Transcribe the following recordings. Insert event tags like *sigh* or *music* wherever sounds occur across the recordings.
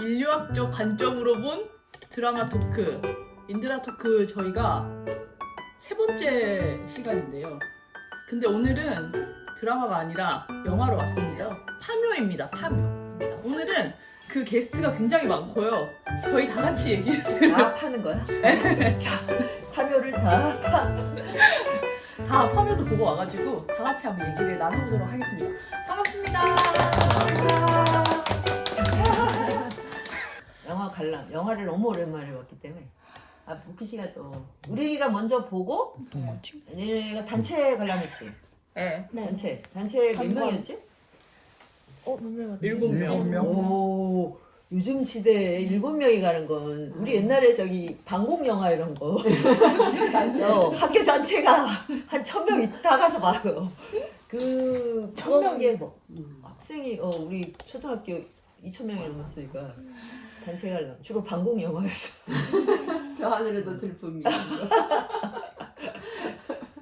인류학적 관점으로 본 드라마 토크 인드라 토크 저희가 세 번째 시간인데요. 근데 오늘은 드라마가 아니라 영화로 왔습니다. 파묘입니다. 파묘. 오늘은 그 게스트가 굉장히 많고요. 저희 다 같이 얘기를 다 파는 거야? 자, 파묘를 다 파. 다 파묘도 보고 와가지고 다 같이 한번 얘기를 나눠보도록 하겠습니다. 반갑습니다. 영화 관람. 영화를 너무 오랜만에 봤기 때문에. 아, 부키 씨가 또 우리가 먼저 보고 얘네가 단체 관람했지. 네. 단체. 단체 몇 관광. 명이었지? 어, 너무 일곱 명. 오. 요즘 시대에 일곱 명이 가는 건 우리 옛날에 저기 방공 영화 이런 거 어, 학교 전체가 한 천 명 있다 가서 봐요. 그 천 명이 뭐 학생이 어 우리 초등학교 2천 명이 넘었으니까 단체 관람 주로 방공 영화였어. *laughs* 저 하늘에도 슬픔이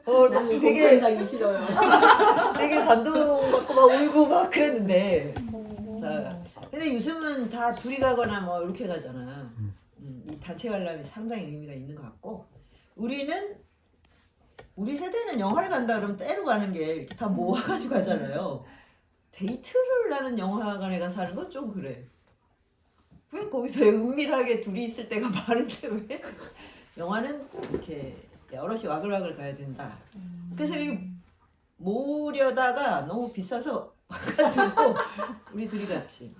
어 너무 되게 공연당이 싫어요. *laughs* 되게 감동받고 막 울고 막 그랬는데 자 근데 요즘은 다 둘이 가거나 뭐 이렇게 가잖아. 음, 이 단체 관람이 상당히 의미가 있는 것 같고 우리는 우리 세대는 영화를 간다 그러면 때로 가는 게 다 모아가지고 가잖아요. 데이트를 나는 영화관에 가서 하는 건 좀 그래. 왜 거기서 은밀하게 둘이 있을 때가 많은데 왜 영화는 이렇게 여럿이 와글와글 가야 된다. 그래서 이 모으려다가 너무 비싸서 *laughs* 들고 우리 둘이 같이.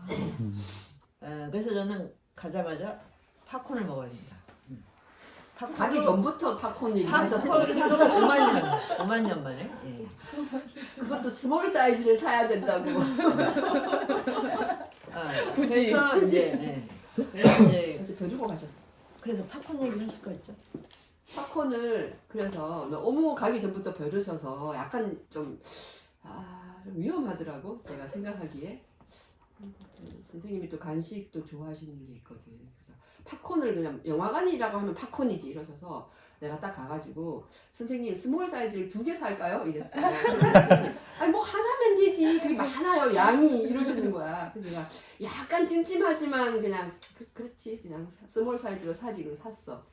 어, 그래서 저는 가자마자 팝콘을 먹어야 된다. 팝콘 가기 전부터 팝콘 얘기하셨어요. 팝콘 5만 년, 5만 년 만에. 예. 그것도 스몰 사이즈를 사야 된다고. *laughs* 아, 굳이, 그래서 굳이. 이제 예. 그래서 이제 *laughs* 그래서 벼주고 가셨어. 그래서 팝콘 얘기를 하실 거 있죠? 팝콘을 그래서 너무 가기 전부터 벼르셔서 약간 좀, 아, 좀 위험하더라고. 내가 생각하기에. 음, 선생님이 또 간식도 좋아하시는 게 있거든. 그래서 팝콘을 그냥 영화관이라고 하면 팝콘이지 이러셔서 내가 딱 가가지고 선생님 스몰 사이즈를 두 개 살까요? 이랬어요. *laughs* 아니 뭐 하나면 되지. 그게 많아요. 양이 이러시는 거야. 그래서 내가 약간 찜찜하지만 그냥 그, 그렇지 그냥 사- 스몰 사이즈로 사지 그래서 샀어.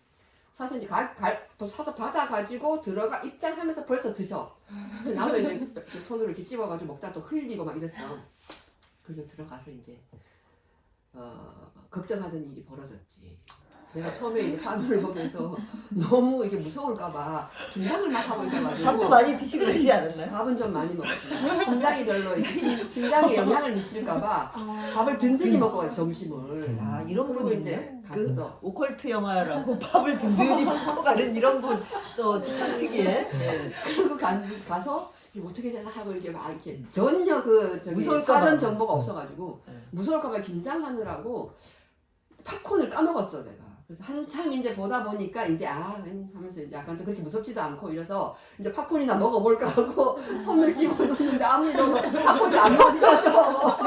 사서 이제 가, 가, 사서 받아가지고 들어가 입장하면서 벌써 드셔. 나도 이제 이렇게 손으로 이렇게 집어가지고 먹다 또 흘리고 막 이랬어. 그래서 들어가서 이제 어, 걱정하던 일이 벌어졌지. 내가 처음에 이제 화면을 보면서 *laughs* 너무 이게 무서울까봐 긴장을 막 하고 있어가지고 밥도 많이 드시고 그러지 않았나요? 밥은 좀 많이 먹었어요. 심장이 별로 이렇게 심, 심장에 영향을 미칠까봐 밥을 든든히 먹고 가요 점심을. 아 이런 그리고 분이 이제 이제 그 갔어. 오컬트 영화라고 *laughs* 밥을 든든히 먹고 가는 이런 분또 참 특이해. 예. 그리고 가, 가서 이거 어떻게 되나 하고 이게 막 이렇게 전혀 그 저기 무서울까 봐. 사전 정보가 없어가지고 네. 무서울까봐 긴장하느라고 팝콘을 까먹었어 내가. 그래서 한참 이제 보다 보니까 이제 아 음, 하면서 이제 약간 또 그렇게 무섭지도 않고 이래서 이제 팝콘이나 먹어볼까 하고 손을 집어넣는데 아무래도 팝콘이 안 먹혀져.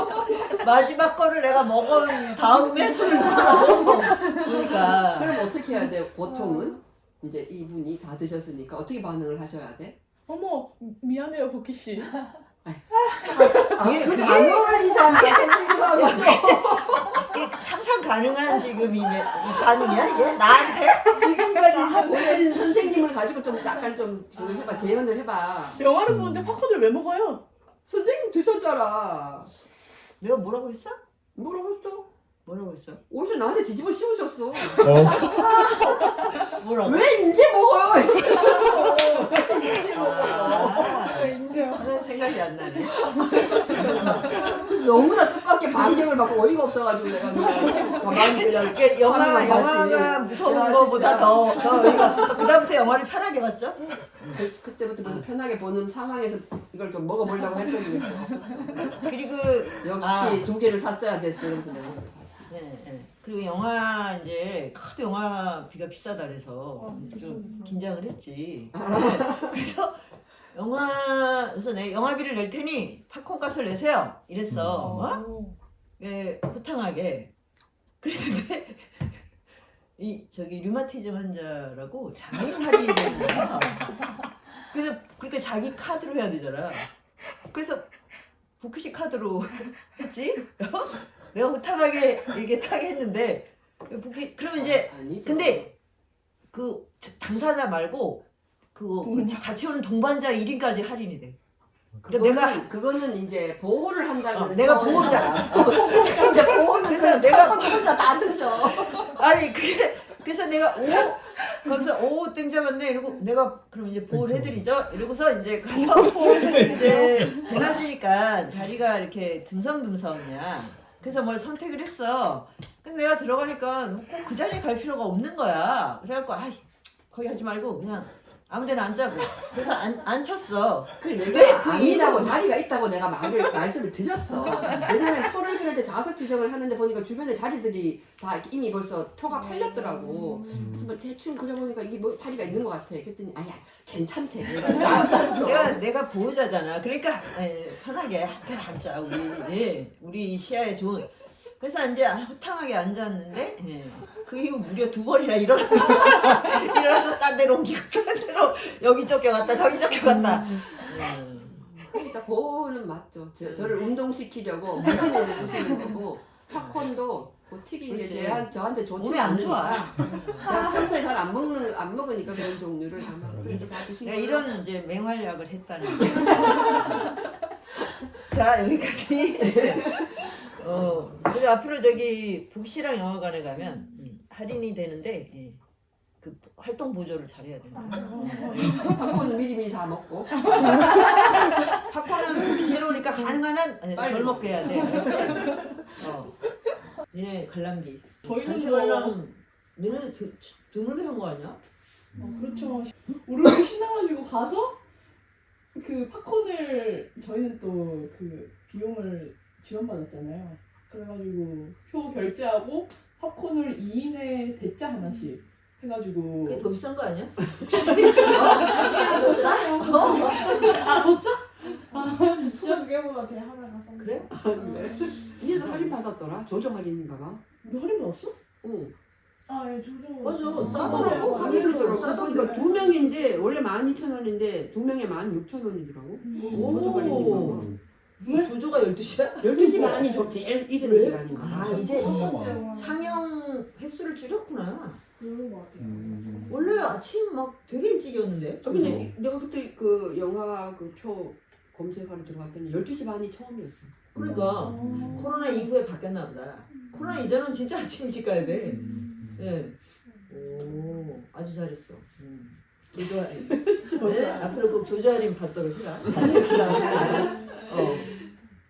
*laughs* 마지막 거를 내가 먹은 다음에 손을 먹어. 그러니까 그럼 어떻게 해야 돼? 보통은 이제 이분이 다 드셨으니까 어떻게 반응을 하셔야 돼? 어머 미안해요 보키 씨. 아, 그게- 안 어울리잖아. 생기 이게 상상 가능한 지금 이, 이 반응이야 이게 나한테? 지금까지 오신 선생님을 가지고 좀 약간 좀 저기 해봐 재현을 해봐. 영화를 보는데 팝콘을 왜 먹어요? 선생님 드셨잖아. 내가 뭐라고 했어? 뭐라고 했어? 뭐라고 했어? 오히려 나한테 뒤집어 씌우셨어. 뭐라고? 왜 이제 먹어요? 아, 이제 하는 생각이 안 나네. 너무나 받고 어이가 없어가지고 내가 그냥 가만히 *laughs* 그냥 이게 영화 화면만 봤지. 영화가 무서운 야, 거보다 진짜. 더 더 의미가 없어서 그다음부터 영화를 편하게 봤죠? 그, 그때부터 그래서 편하게 보는 상황에서 이걸 좀 먹어보려고 했더니. 그리고 역시 아. 두 개를 샀어야 됐어. 그래서 내가. 네, 네. 그리고 영화 이제 하도 영화비가 비싸다 그래서 어, 좀 무서워. 긴장을 했지. 네. *laughs* 그래서 영화 그래서 내 영화비를 낼 테니 팝콘 값을 내세요. 이랬어. 어? 예, 호탕하게. 그랬는데 *laughs* 이 저기 류마티즘 환자라고 장애인 할인이 되는 거야. 그래서 그러니까 자기 카드로 해야 되잖아. 그래서 부키시 카드로 *laughs* 했지. 어? 내가 호탕하게 이렇게 딱 했는데 복귀 그러면 이제 아니죠. 근데 그 당사자 말고 그거 그 같이 오는 동반자 1인까지 할인이 돼. 그거는, 그러니까 내가 그거는 이제 보호를 한다는 어, 내가 차원에서 이제 보호는 그래서 내가- 내가 혼자 다 드셔. *laughs* 아니 그게 그래서 내가 오 그래서 오 땡 잡았네. 이러고 내가 그럼 이제 보호를 해드리죠. 이러고서 이제 가서 이제 대낮이니까 자리가 이렇게 듬성듬성이야. 그래서 뭘 선택을 했어. 근데 내가 들어가니까 꼭 그 자리에 갈 필요가 없는 거야. 그래갖고 아이 거기 하지 말고 그냥 아무데나 앉자고 그래서 안, 앉혔어 그 내가 네, 그 아니라고 자리가 있다고 내가 말을 *laughs* 말씀을 드렸어. 왜냐면 토를 필때 좌석 지정을 하는데 보니까 주변에 자리들이 다 이미 벌써 표가 팔렸더라고. 그래서 뭐 대충 그려보니까 이게 뭐 자리가 있는 것 같아. 그랬더니 아야 괜찮대. *laughs* 그래서 앉았어. 내가 내가 보호자잖아. 그러니까 에, 편하게 한편 앉자 우리 예, 우리 시야에 좋은. 그래서 이제 호탕하게 앉았는데 예, 그 이후 무려 두 번이나 일어나서 *laughs* 일어나서 딴 데로 옮기고 딴 데로 여기 쫓겨갔다 저기 쫓겨갔다. 음. 그러니까 보호는 맞죠. 저, 저를 운동시키려고 무신을 보시는 거고 팝콘도 뭐 튀긴 게 그렇지. 제한, 저한테 좋지 몸에 안 않으니까 그냥 평소에 잘 안 먹는 안 먹으니까 그런 종류를 아마 이제 다 드신 내가 거예요. 이런 이제 맹활약을 했다는. *laughs* 거. 자 여기까지. *laughs* 어 그리고 앞으로 저기 복시랑 영화관에 가면 음, 할인이 되는데 예, 그 활동 보조를 잘해야 된다. 팝콘 미리미리 다 먹고 *laughs* 팝콘은 기회로니까 가능한 한덜 빨리 먹게 해야 돼. 어. 니네 관람기. 저희는 전체 뭐- 관람 너네 드, 드물게 한 거 아니야? 어, 그렇죠. 우르르 신나가지고 가서 그 팝콘을 저희는 또 그 비용을 지원받았잖아요. 그래가지고 표 결제하고 팝콘을 2인에 대짜 하나씩 해가지고 그게 더 비싼 거 아니야? 더. 아, 더 싸? 아, 진짜? 두 개보다 대 하나가 싼 그래? 거. 네. 니네도 할인 받았더라? 조정 할인인가 봐. 너 할인 받았어? 응. 아, 예, 조조. 맞아, 싸더라고. 싸더라고. 할인 싸더라고. 그러더라고. 그러니까 두 명인데 원래 12,000원인데 두 명에 16,000원이더라고. 오. 조정 할인인가 봐. 조조가 12시야? 12시 반이 좀 제일 이른 봐. 아, 이제 첫 번째 원. 상영 횟수를 줄였구나. 그런 거 같아요. 원래 아침 막 되게 일찍이었는데. 아, 근데 내가 그때 그 영화 그 표 검색하러 들어갔더니 12시 반이 처음이었어. 그러니까 어. 코로나 이후에 바뀌었나 보다. 코로나 이전은 진짜 아침 일찍 가야 돼. 예. 오, 아주 잘했어. 음. 조조할인. *laughs* 네, 앞으로 꼭 조조할인 받도록 해라. *laughs* 어.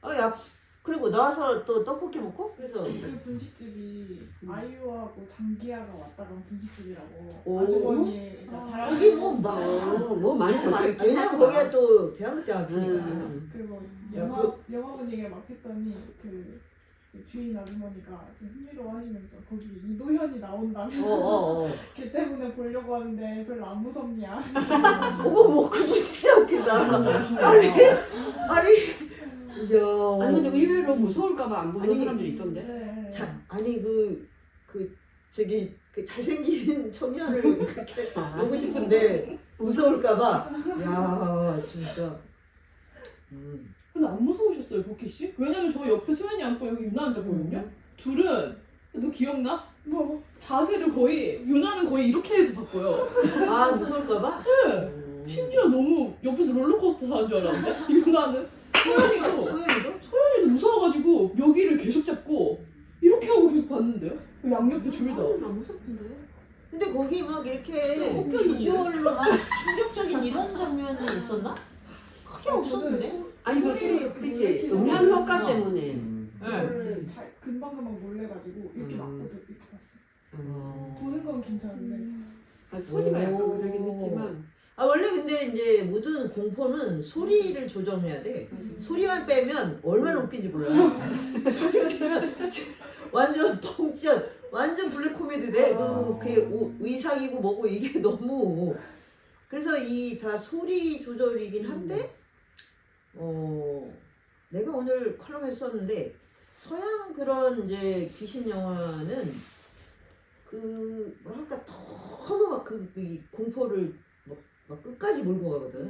어, 야, 그리고 나와서 또 떡볶이 먹고 그래서 그 분식집이 아이유하고 장기하가 왔다 간 분식집이라고 오. 아주머니가 아, 잘하는 뭐 막- 어, 뭐 많이 아니, 왜냐면 거기가 또 대학교 앞이니까. 음. 그리고 야, 영화 영화관 얘기를 막 했더니 그, 그 주인 아주머니가 좀 흥미로워하시면서 거기 이도현이 나온다면서 어, 어, 어. *laughs* 걔 때문에 보려고 하는데 별로 안 무섭냐? *laughs* 어머, 뭐, 그거 진짜 웃긴다. 아니, 아니, 이야. 아니 근데 의외로 무서울까봐 안 보는 아니, 사람들이 있던데. 네. 자, 아니 그, 그 저기 그 잘생긴 *laughs* 청년을 *laughs* 그렇게 보고 싶은데 무서울까봐. 야, 진짜. 음. 근데 안 무서우셨어요, 복희 씨? 왜냐면 저 옆에 소연이 앉고 여기 유나 앉았거든요. 둘은 너 기억나? 뭐 자세를 거의 유나는 거의 이렇게 해서 바꿔요. 아, 무서울까봐? 네. 음. 심지어 너무 옆에서 롤러코스터 타는 줄 알았는데 유나는 소연이도 소연이도? 소연이도 무서워가지고 여기를 계속 잡고 이렇게 하고 계속 봤는데요. 그 양옆에 둘 다. 나 무섭던데. 근데 거기 막 이렇게 좀 웃겼는데? 비주얼로 막 충격적인 이런 장면이 있었나? 크게 없었는데? 아니 그 소리를 소- 그렇게 그치 놀래키는 음향 거. 효과 어. 때문에. 네. 그걸 잘 금방금방 놀래가지고 이렇게 음. 맞고 이렇게 봤어. 어. 보는 건 괜찮은데 아, 소리가 약간 오. 그러긴 했지만. 아 원래 근데 이제 모든 공포는 소리를 조정해야 돼. 소리만 빼면 얼마나 웃긴지 몰라. *laughs* 소리만 빼면 완전 펑션, 완전 블랙 코미디 돼. 그, 그게 오- 의상이고 뭐고 이게 *laughs* 너무. 그래서 이 다 소리 조절이긴 한데, 어, 내가 오늘 컬럼에 썼는데, 서양 그런 이제 귀신 영화는 그, 뭐랄까, 너무 막 그, 이 공포를 막, 막 끝까지 몰고 가거든.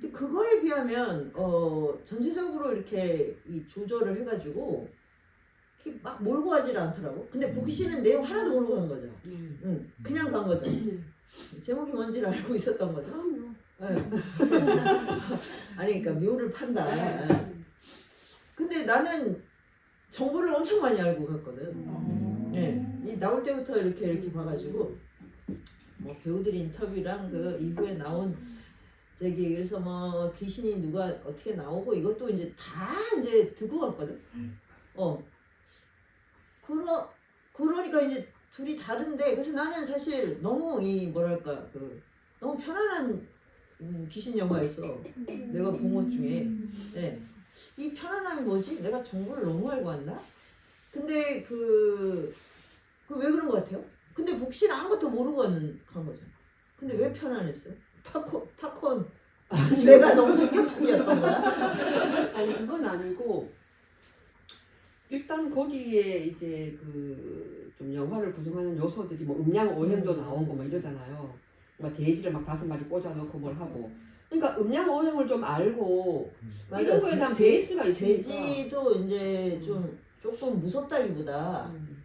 근데 그거에 비하면 어 전체적으로 이렇게 이 조절을 해가지고 막 몰고 가지를 않더라고. 근데 보기 씨는 내용 하나도 모르고 간 거죠. 음. 응, 그냥 간 거죠. 네. 제목이 뭔지를 알고 있었던 거죠. 그럼요. 예. *laughs* 아니 그러니까 묘를 판다. 예. 근데 나는 정보를 엄청 많이 알고 갔거든. 음. 예. 이 나올 때부터 이렇게 이렇게 봐가지고 뭐 배우들 인터뷰랑 그 이후에 나온 저기 그래서 뭐 귀신이 누가 어떻게 나오고 이것도 이제 다 이제 듣고 갔거든. 어. 그러 그러니까 이제 둘이 다른데 그래서 나는 사실 너무 이 뭐랄까 그 너무 편안한 음, 귀신 영화였어. 내가 본 것 중에. 네. 이 편안함이 뭐지? 내가 정보를 너무 알고 왔나? 근데 그, 그 왜 그런 것 같아요? 근데 복신 아무것도 모르고 간, 간 거잖아. 근데 왜 편안했어요? 타코, 타콘. 내가 너무 충격적이었던 거야? *laughs* 아니 그건 아니고 일단 거기에 이제 그 좀 영화를 구성하는 요소들이 뭐 음양 오행도 음. 나오고 막 이러잖아요. 막 돼지를 막 다섯 마리 꽂아놓고 뭘 하고. 그러니까 음양 오행을 좀 알고 이런 거에 대한 베이스가 있으니까. 돼지도 이제 좀 조금 무섭다기보다 음.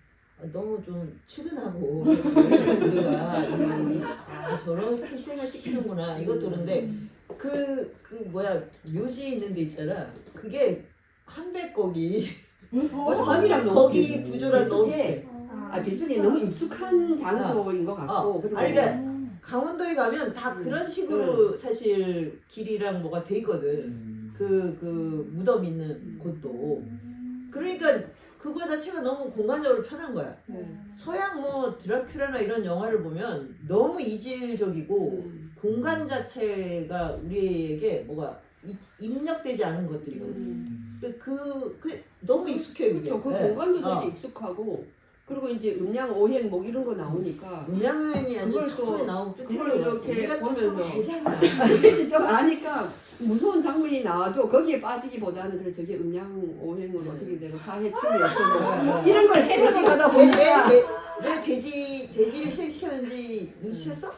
너무 좀 측은하고 우리가. 이- 아, 저렇게 희생을 시키는구나. 이것도 그런데 그, 그 뭐야 묘지 있는 데 있잖아. 그게 한백 거기 맞아, 거기랑 너무 거기 비슷- 구조랑 너무 비슷해. 비슷해 아 비슷해. 너무 익숙한 장소인 것 같고. 어. 그리고 아니, 그러니까 강원도에 가면 다 음. 그런 식으로 사실 길이랑 뭐가 돼 있거든. 그, 그 무덤 있는 곳도. 그러니까 그거 자체가 너무 공간적으로 편한 거야 네. 서양 뭐 드라큘라나 이런 영화를 보면 너무 이질적이고 음. 공간 자체가 우리에게 뭐가 이- 입력되지 않은 것들이거든. 음. 그, 그, 그 너무 익숙해요, 그게. 그렇죠. 그 네. 공간도 어. 되게 익숙하고 그리고 이제 음양 오행 뭐 이런 거 나오니까 그걸 또- 처음에 나오고 그걸 이렇게 보면서 알잖아. 이게 진짜 아니까 무서운 장면이 나와도 거기에 빠지기보다는 그래 저게 음양 오행으로 네. 어떻게 되고 사회춤이 어쩌고 *laughs* 이런 걸 해석을 하다 보니까 왜, 왜 돼지, 돼지를 희생시켰는지 눈치챘어?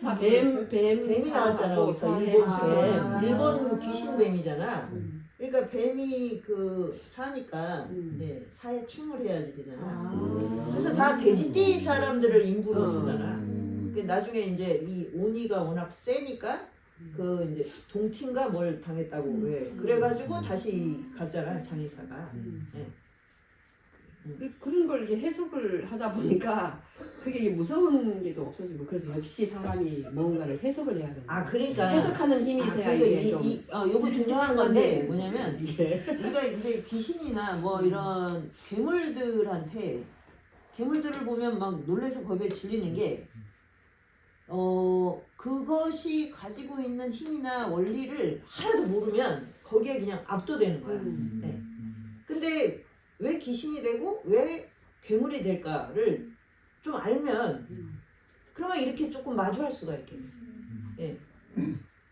사- 뱀, 뱀, 뱀이 나왔잖아, 거기서. 일본 중에. 아. 일본 귀신 뱀이잖아. 음. 그러니까 뱀이 그 사니까 음. 네, 사회 춤을 해야지 되잖아. 아. 그래서 다 돼지띠 사람들을 인부로 어. 쓰잖아. 그 나중에 이제 이 오니가 워낙 세니까 그 이제 동티인가 뭘 당했다고 음. 왜 그래가지고 다시 갔잖아 장의사가. 음. 네. 그- 그런 걸 이제 해석을 하다 보니까 그게 무서운 게좀 없어지고 그래서 역시 사람이 뭔가를 해석을 해야 된다. 아 그러니까 해석하는 힘이 아, 있어야 그러니까 이게 이, 좀 이, 어, 요거 중요한 건데 뭐냐면 이게 우리가 이제 귀신이나 뭐 이런 괴물들한테 괴물들을 보면 막 놀래서 겁에 질리는 게 어, 그것이 가지고 있는 힘이나 원리를 하나도 모르면 거기에 그냥 압도되는 거야. 음. 네. 근데 왜 귀신이 되고 왜 괴물이 될까를 좀 알면 음. 그러면 이렇게 조금 마주할 수가 있겠네. 예.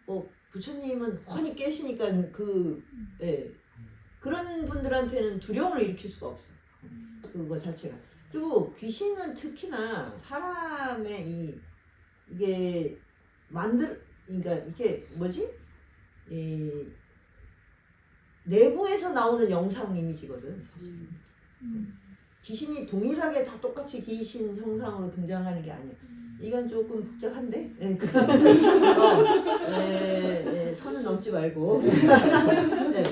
뭐 부처님은 훤히 깨시니까 그 예. 그런 분들한테는 두려움을 일으킬 수가 없어. 그거 자체가. 그리고 귀신은 특히나 사람의 이 이게 만들 그러니까 이게 뭐지? 이 내부에서 나오는 영상 이미지거든. 사실. 귀신이 동일하게 다 똑같이 귀신 형상으로 등장하는 게 아니야. 이건 조금 복잡한데? 네, 그, *laughs* 어, 네, 네, 선은 넘지 말고. 네.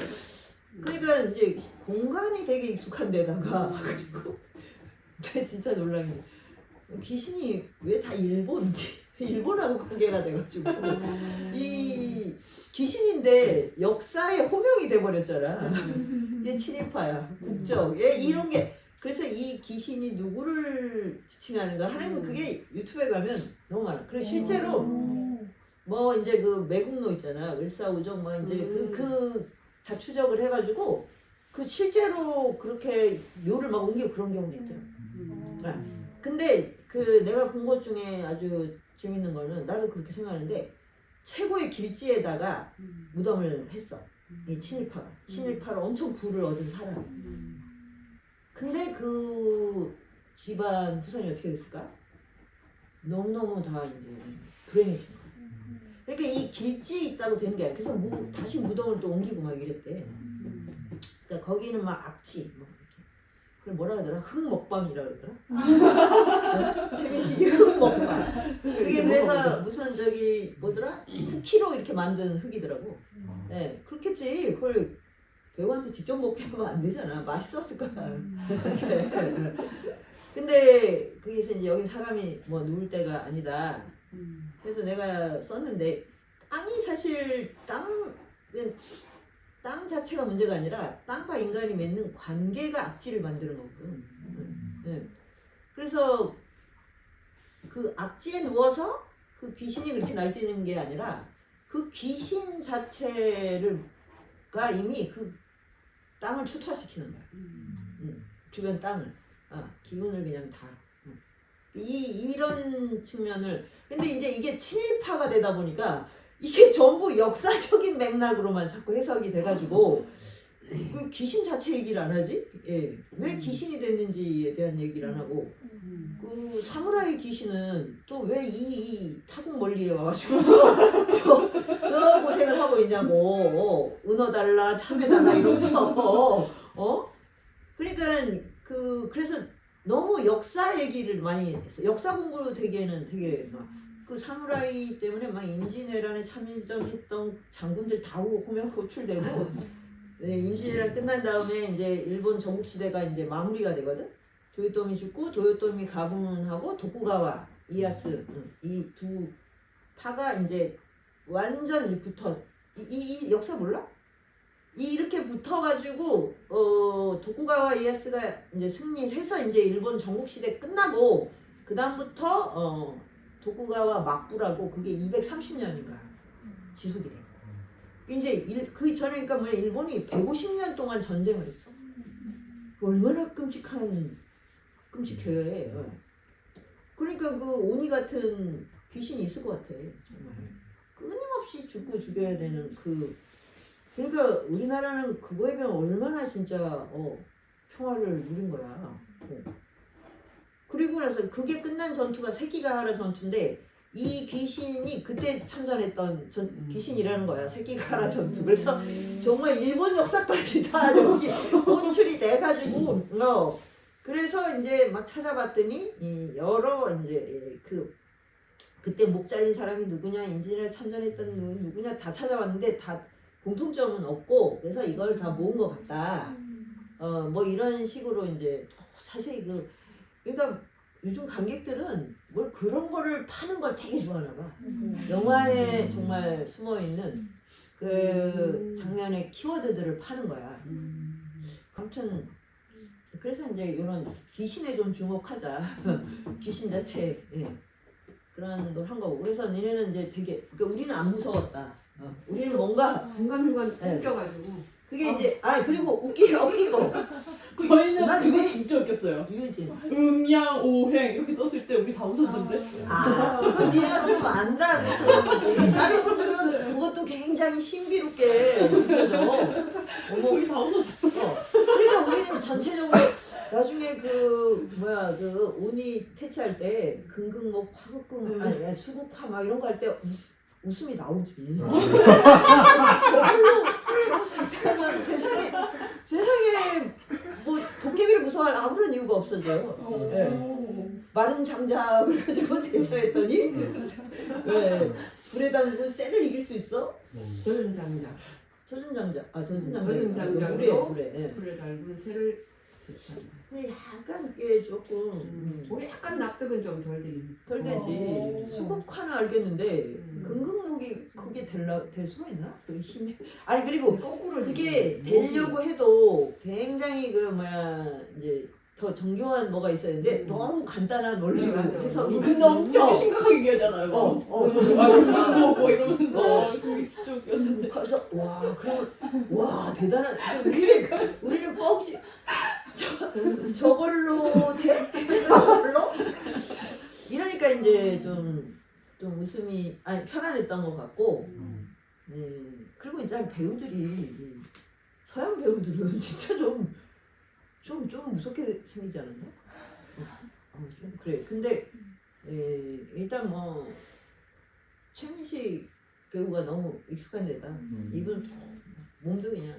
그러니까 이제 공간이 되게 익숙한 데다가 *laughs* 그리고 진짜 놀란 게 귀신이 왜 다 일본지 *laughs* 일본하고 관계가 돼가지고 이 귀신인데 역사의 호명이 돼버렸잖아. 얘 친일파야, 국적, 얘 이런 게 그래서 이 귀신이 누구를 지칭하는가 하는 음. 그게 유튜브에 가면 너무 많아. 그리고 실제로 뭐 이제 그 매국노 있잖아, 을사오정 뭐 이제 음. 그그 다 추적을 해가지고 그 실제로 그렇게 묘를 막 옮기고 그런 경우도 있더라. 음. 근데 그 내가 본 것 중에 아주 재밌는 거는 나도 그렇게 생각하는데 최고의 길지에다가 음. 무덤을 했어. 이 친일파가 친일파로 엄청 부를 얻은 사람. 음. 근데 그 집안 후손이 어떻게 됐을까? 너무너무 다 이제 불행해진 거야. 그러니까 이 길지 있다고 되는 게 아니라 그래서 무, 다시 무덤을 또 옮기고 막 이랬대. 그러니까 거기는 막 악취 뭐. 그 뭐라 그러더라? 흑 먹방이라 그러더라? 재민씨 흑 먹방. 그게 그래서 무슨 저기 뭐더라? 쿠키로 이렇게 만든 흑이더라고. 네 그렇겠지. 그걸 배우한테 직접 먹게 하면 안 되잖아. 맛있었을 거야. *laughs* 근데 거기서 이제 여기 사람이 뭐 누울 때가 아니다. 그래서 내가 썼는데 땅이 사실 땅, 땅 자체가 문제가 아니라 땅과 인간이 맺는 관계가 악취를 만들어 놓거든. 네. 그래서 그 악취에 누워서 그 귀신이 그렇게 날뛰는 게 아니라 그 귀신 자체를 가 이미 그 땅을 초토화시키는 거야. 음, 주변 땅을 아, 기운을 그냥 다. 음. 이 이런 측면을 근데 이제 이게 친일파가 되다 보니까 이게 전부 역사적인 맥락으로만 자꾸 해석이 돼가지고 그 귀신 자체 얘기를 안 하지? 예. 왜 귀신이 됐는지에 대한 얘기를 안 하고. 그 사무라이 귀신은 또 왜 이 이 타국 멀리에 와가지고 저, 저, 저 고생을 하고 있냐고. 어, 은어 달라 참외 달라 이러면서. 어? 그러니까 그 그래서 너무 역사 얘기를 많이 했어. 역사 공부 되게는 되게 막 그 사무라이 때문에 막 임진왜란에 참전했던 장군들 다 호명 호출되고 네, 임진왜란 끝난 다음에 이제 일본 전국시대가 이제 마무리가 되거든. 도요토미 죽고 도요토미 가문하고 도쿠가와 이야스 이 두 파가 이제 완전히 붙어 이, 이, 이 역사 몰라? 이 이렇게 붙어가지고 어 도쿠가와 이야스가 이제 승리를 해서 이제 일본 전국시대 끝나고 그 다음부터 어 도쿠가와 막부라고 그게 230년인가 지속이 돼. 이제 일, 그 전에 그러니까 뭐야 일본이 150년 동안 전쟁을 했어. 그 얼마나 끔찍한 끔찍해. 어. 그러니까 그 오니 같은 귀신이 있을 것 같아 정말. 끊임없이 죽고 죽여야 되는 그 그러니까 우리나라는 그거에 비하면 얼마나 진짜 어, 평화를 누린 거야. 어. 그리고 나서 그게 끝난 전투가 세기가하라 전투인데 이 귀신이 그때 참전했던 전, 귀신이라는 거야. 세기가하라 전투. 그래서 정말 일본 역사까지 다. 여기 혼출이 돼가지고. 어. 그래서 이제 막 찾아봤더니 이 여러 이제 그 그때 목 잘린 사람이 누구냐 인진을 참전했던 누- 누구냐 다 찾아봤는데 다 공통점은 없고 그래서 이걸 다 모은 것 같다. 어 뭐 이런 식으로 이제 더 자세히 그 그러니까 요즘 관객들은 뭘 그런 거를 파는 걸 되게 좋아하나 봐. 영화에 정말 숨어 있는 그 장면의 키워드들을 파는 거야. 아무튼 그래서 이제 이런 귀신에 좀 주목하자. *laughs* 귀신 자체 예. 그런 걸 한 거고. 그래서 니네는 이제 되게 그러니까 우리는 안 무서웠다. 어. 우리는 뭔가 중간중간 네. 웃겨가지고 그게 이제 아 그리고 웃기고 웃기고 저희는 난 그거 이게- 웃겼어요. 유해진. 음양 오행 이렇게 떴을 때 우리 다 웃었는데. 아, 그럼 니네는 좀 안다 그래서. 다른 분들은 *laughs* 그것도 굉장히 신비롭게 느껴져. 어머, 저희 다 웃었어. 어. 그러니까 우리는 전체적으로 나중에 그 뭐야 그 오니 퇴치할 때 긍긍목 화극금 아니 아니, 수국화 막 이런 거 할 때 웃음이 나오지. *laughs* 저걸로 그럴 수 있다면 세상에 세상에 뭐 도깨비를 무서워할 아무런 이유가 없어져요. 네. 마른 장자 *laughs* 그래가지고 대처했더니 왜 불에 담그고 쇠를 이길 수 있어? 저는 장자 젖은 장자 아 젖은 음, 장자 젖은 장자로 물에 물에 예. 불을 달구는 새를 제치한다. 근데 약간 그게 조금 음. 음, 우리 약간 납득은 좀 덜 되긴. 덜 되지 어. 수국화는 알겠는데 음. 긍긍목이 그게 될라 될 수가 있나? 그 힘이 아니 그리고 거꾸로 그게 되려고 해도 굉장히 그 뭐야 이제 더 정교한 뭐가 있어야 되는데 음. 너무 간단한 원리로 맞아. 해석이 근데 엄청 어. 심각하게 얘기하잖아요. 어, 막. 어. 아, 그거 뭐 이러면서. 어. 진짜 웃겼는데. 그래서 와 그러면 와 대단한 *laughs* 그러니까. 우리는 뻥치 저, 저걸로 돼? 저걸로? 이러니까 이제 좀, 좀 웃음이 아니 편안했던 것 같고 음, 그리고 이제 배우들이 이 서양 배우들은 *laughs* 진짜 좀 좀 좀 무섭게 생기지 않았나? 어, 좀 그래. 근데 에, 일단 뭐 최민식 배우가 너무 익숙한 데다 이건 몸도 그냥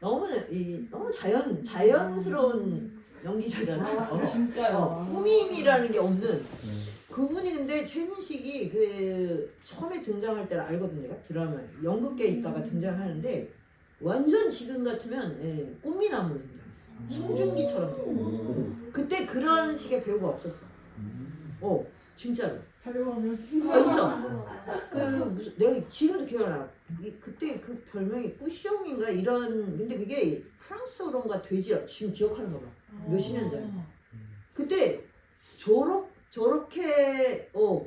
너무 이 너무 자연 자연스러운 연기자잖아. 어. 진짜요. 어, 꾸밈이라는 게 없는 그분이 근데 최민식이 그 처음에 등장할 때를 알거든요. 드라마에 연극계에 있다가 등장하는데 완전 지금 같으면 예, 꽃미남으로 등장했어. 송중기처럼. 그때 그런 식의 배우가 없었어. 어, 진짜로. 자료화면 어, 있어. 그 무슨 내가 지금도 기억나. 이 그때 그 별명이 꾸숑인가 이런 근데 그게 프랑스어론가 되지 지금 기억하는 거 봐. 몇십 년 전에. 그때 저렇 저렇게 어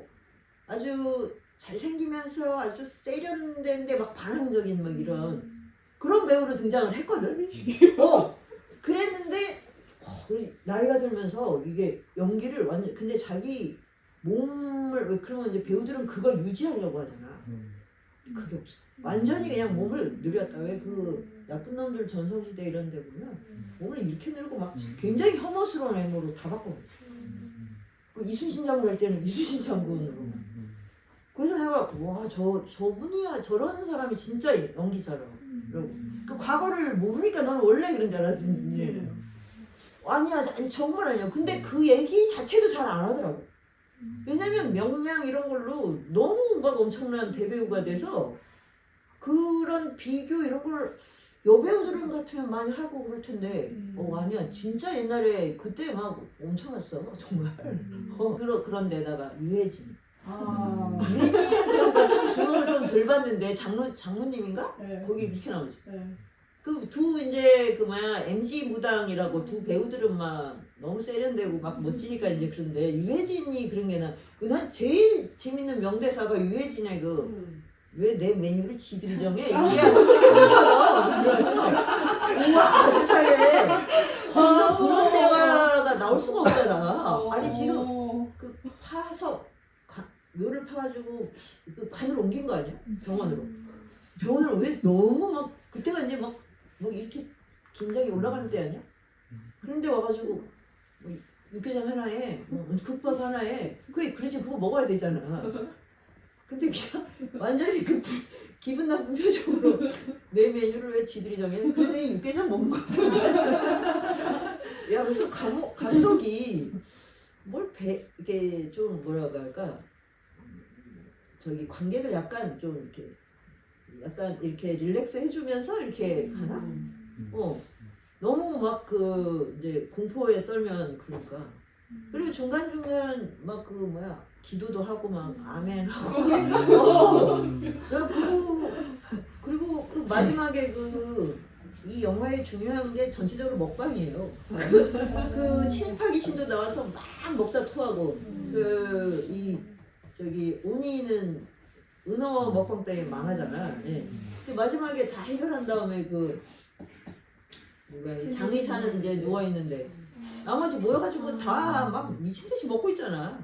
아주 잘생기면서 아주 세련된데 막 반항적인 막 이런 그런 배우로 등장을 했거든. *laughs* 어 그랬는데 어, 나이가 들면서 이게 연기를 완전 근데 자기 몸을 왜 그러면 이제 배우들은 그걸 유지하려고 하잖아. 그게 없어. 완전히 그냥 몸을 늘렸다. 왜 그 나쁜 놈들 전성시대 이런 데 보면 몸을 이렇게 늘고 막 굉장히 혐오스러운 외모로 다 바꿔. 그 이순신 장군 할 때는 이순신 장군으로. 그래서 내가 와 저 저분이야 저런 사람이 진짜 연기자라고. 그 과거를 모르니까 너는 원래 그런 줄 알았는지. 아니야 아니, 정말 아니야. 근데 그 얘기 자체도 잘 안 하더라고. 왜냐면 명량 이런 걸로 너무 막 엄청난 대배우가 돼서 그런 비교 이런 걸 여배우들은 같으면 많이 하고 그럴 텐데 어 아니야. 진짜 옛날에 그때 막 엄청났어 *laughs* 정말. 어 그러, 그런 데다가 유해진. 아. 유해진 배우가 참 주목을 좀 덜 받는데 장로 장모님인가? 네. 거기 이렇게 나오지. 네. 그두 이제 그 뭐야 MG 무당이라고 두 배우들은 막 너무 세련되고 막 멋지니까 이제 그런데 유해진이 그런 게난 난 제일 재밌는 명대사가 유해진의 그 음. 왜 내 메뉴를 지들이 정해? 이게 아주 재밌거든. 우와 세상에. 거기서 그런 대화가 나올 수가 없잖아. 아니 지금 어. 그 파서 가- 묘를 파가지고 그 관을 옮긴 거 아니야? 병원으로. 병원을 왜 너무 막 그때가 이제 막, 뭐 이렇게 긴장이 올라가는 때 아니야? 그런데 와가지고 뭐 육개장 하나에 뭐 국밥 하나에 그게 그렇지 그거 먹어야 되잖아. 근데 그냥 *laughs* 완전히 그 부- 기분 나쁜 표정으로 내 메뉴를 왜 지들이 정해? 그러더니 육개장 먹는 거거든. *laughs* 야 그래서 감독, 감독이 뭘 배, 이게 좀 뭐라고 할까 저기 관객을 약간 좀 이렇게 약간 이렇게 릴렉스 해주면서 이렇게 가나? 어 너무 막 그 이제 공포에 떨면 그러니까 그리고 중간 중간 막 그 뭐야 기도도 하고 막 아멘 하고 어. 그리고 그리고 그 마지막에 그 이 영화의 중요한 게 전체적으로 먹방이에요. 그 친파 귀신도 나와서 막 먹다 토하고 그 이 저기 온이는 은어 먹방 때문에 망하잖아. 예. 그 마지막에 다 해결한 다음에 그 누가 이 장의사는 이제 누워 있는데 나머지 모여가지고 다 막 미친 듯이 먹고 있잖아.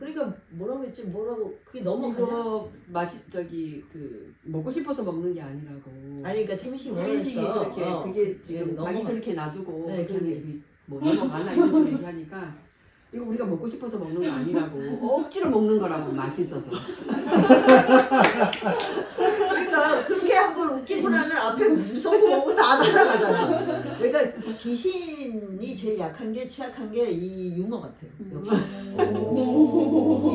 그러니까 뭐라고 했지 뭐라고 그게 넘어가냐? 이거 맛이 저기 그 먹고 싶어서 먹는 게 아니라고. 아니 그러니까 채민씨 뭐라 했어? 그렇게 어. 그게 지금 넘어가- 자기 그렇게 놔두고 네, 그런 그게. 뭐 넘어가나 이런 식으로 얘기하니까 이거 우리가 먹고 싶어서 먹는 거 아니라고 억지로 먹는 거라고 맛있어서 *laughs* 한번 웃기고 나면 앞에 무섭고 뭐고 다 날아가잖아. 그러니까 귀신이 제일 약한 게 취약한 게 이 유머 같아요. 역시.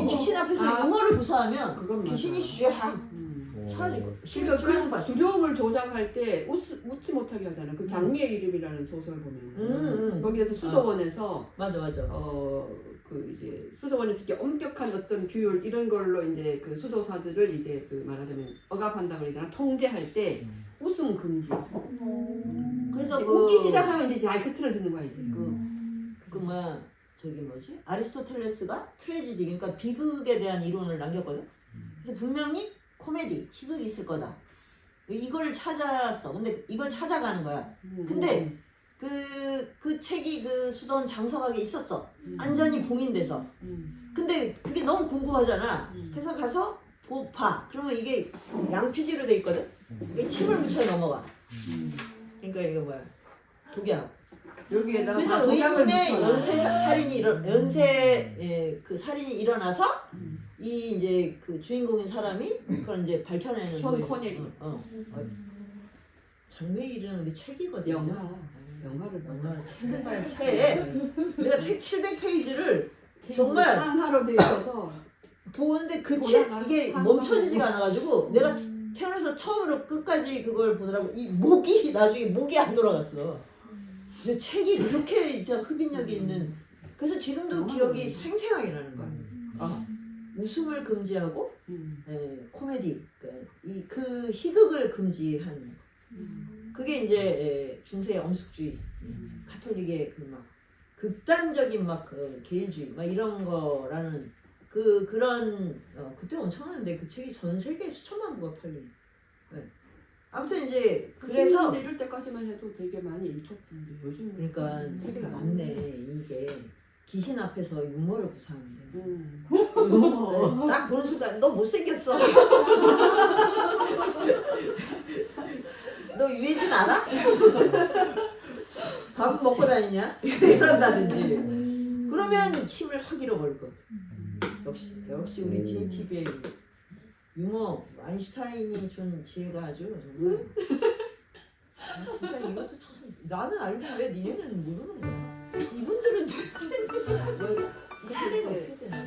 이 귀신 앞에서 아. 유머를 구사하면 그건 맞아. 귀신이 쫙 어. 사라지고. 그러니까 그래서 그 두려움을 조장할 때 웃, 웃지 못하게 하잖아. 그 장미의 이름이라는 소설 보면 음, 음. 거기에서 수도원에서 맞아 맞아. 어 그 이제 수도원에서 이렇게 엄격한 어떤 규율 이런 걸로 이제 그 수도사들을 이제 그 말하자면 억압한다 그러잖아. 통제할 때 웃음 금지. 그래서 그, 웃기 시작하면 이제 다 흐트러지는 거야 이게. 그, 그 뭐야 저기 뭐지 아리스토텔레스가 트레지디 그러니까 비극에 대한 이론을 남겼거든. 그래서 분명히 코미디 희극이 있을 거다. 이걸 찾았어. 근데 이걸 찾아가는 거야. 근데 그, 그 책이 그 수도원 장서각에 있었어. 음. 안전히 봉인돼서. 음. 근데 그게 너무 궁금하잖아. 음. 그래서 가서 보파. 그러면 이게 양피지로 돼 있거든. 이게 침을 묻혀 넘어가. 음. 그러니까 이게 뭐야? 독약. 여기에다가 그래서 의문의. 연쇄 사- 살인이 일어 연쇄 예, 그 살인이 일어나서 음. 이 이제 그 주인공인 사람이 그걸 이제 밝혀내는 션 거예요. 어, 어. 어. 장미의 일은 우리 책이거든. 영화. 영화를 봐. 정말 정말 채 내가 책 700페이지를 정말 상하로 돼 있어서 보는데 그 보다가 책 이게 한 멈춰지지가 번 않아가지고 내가 태어나서 처음으로 끝까지 그걸 보느라고 이 목이 *laughs* 나중에 목이 안 돌아갔어. 근데 책이 그렇게 진짜 흡인력이 있는 그래서 지금도 음. 기억이 생생하게 나는 거야. 음. 아, 웃음을 금지하고 음. 에, 코미디 이그 희극을 금지하는 음. 그게 이제 에, 중세 엄숙주의 음. 카톨릭의 그 막 극단적인 막 그 개인주의 막 이런 거라는 그 그런 어, 그때 엄청났는데 그 책이 전 세계 수천만 부가 팔린. 네. 아무튼 이제 그래서 그래서 이럴 때까지만 해도 되게 많이 읽혔던데 요즘 그러니까 책이 많네 이게 귀신 앞에서 유머를 구사하는데 음. 네, *laughs* 딱 보는 순간 너 못생겼어. *laughs* 너 유해진 알아? *laughs* 밥은 먹고 다니냐? 이런다든지. 그러면 힘을 확 잃어버릴 것. 역시 역시 우리 GTV의 유머 아인슈타인이 준 지혜가 아주 정말. 아, 진짜 이것도 참 나는 알고 왜 니네는 모르는 거야? 이분들은 도대체 뭘 사례가 어떻게 되나?